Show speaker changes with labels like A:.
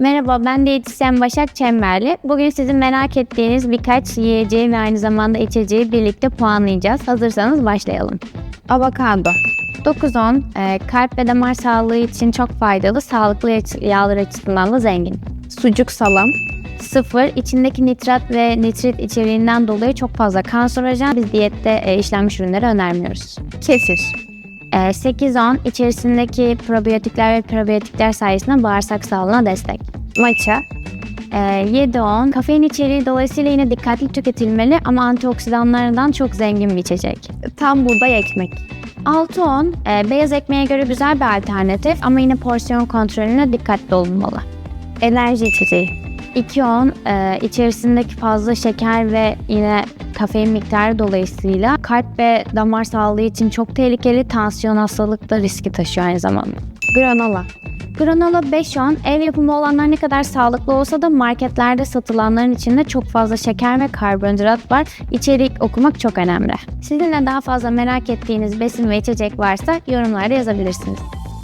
A: Merhaba, ben diyetisyen Başak Çemberli. Bugün sizin merak ettiğiniz birkaç yiyeceği ve aynı zamanda içeceği birlikte puanlayacağız. Hazırsanız başlayalım. Avokado. 9-10, e, kalp ve damar sağlığı için çok faydalı, sağlıklı yağ- yağlar açısından da zengin.
B: Sucuk salam.
A: 0, içindeki nitrat ve nitrit içeriğinden dolayı çok fazla kanserojen. Biz diyette e, işlenmiş ürünleri önermiyoruz.
B: Kesir.
A: E, 8-10, içerisindeki probiyotikler ve prebiyotikler sayesinde bağırsak sağlığına destek.
B: Matcha.
A: Ee, 7-10 kafein içeriği dolayısıyla yine dikkatli tüketilmeli ama antioksidanlarından çok zengin bir içecek.
B: Tam buğday ekmek.
A: 6-10 e, beyaz ekmeğe göre güzel bir alternatif ama yine porsiyon kontrolüne dikkatli olunmalı.
B: Enerji içeceği.
A: 2-10 e, içerisindeki fazla şeker ve yine kafein miktarı dolayısıyla kalp ve damar sağlığı için çok tehlikeli tansiyon hastalık da riski taşıyor aynı zamanda.
B: Granola.
A: Granola 5-10 ev yapımı olanlar ne kadar sağlıklı olsa da marketlerde satılanların içinde çok fazla şeker ve karbonhidrat var. İçerik okumak çok önemli. Sizin de daha fazla merak ettiğiniz besin ve içecek varsa yorumlarda yazabilirsiniz.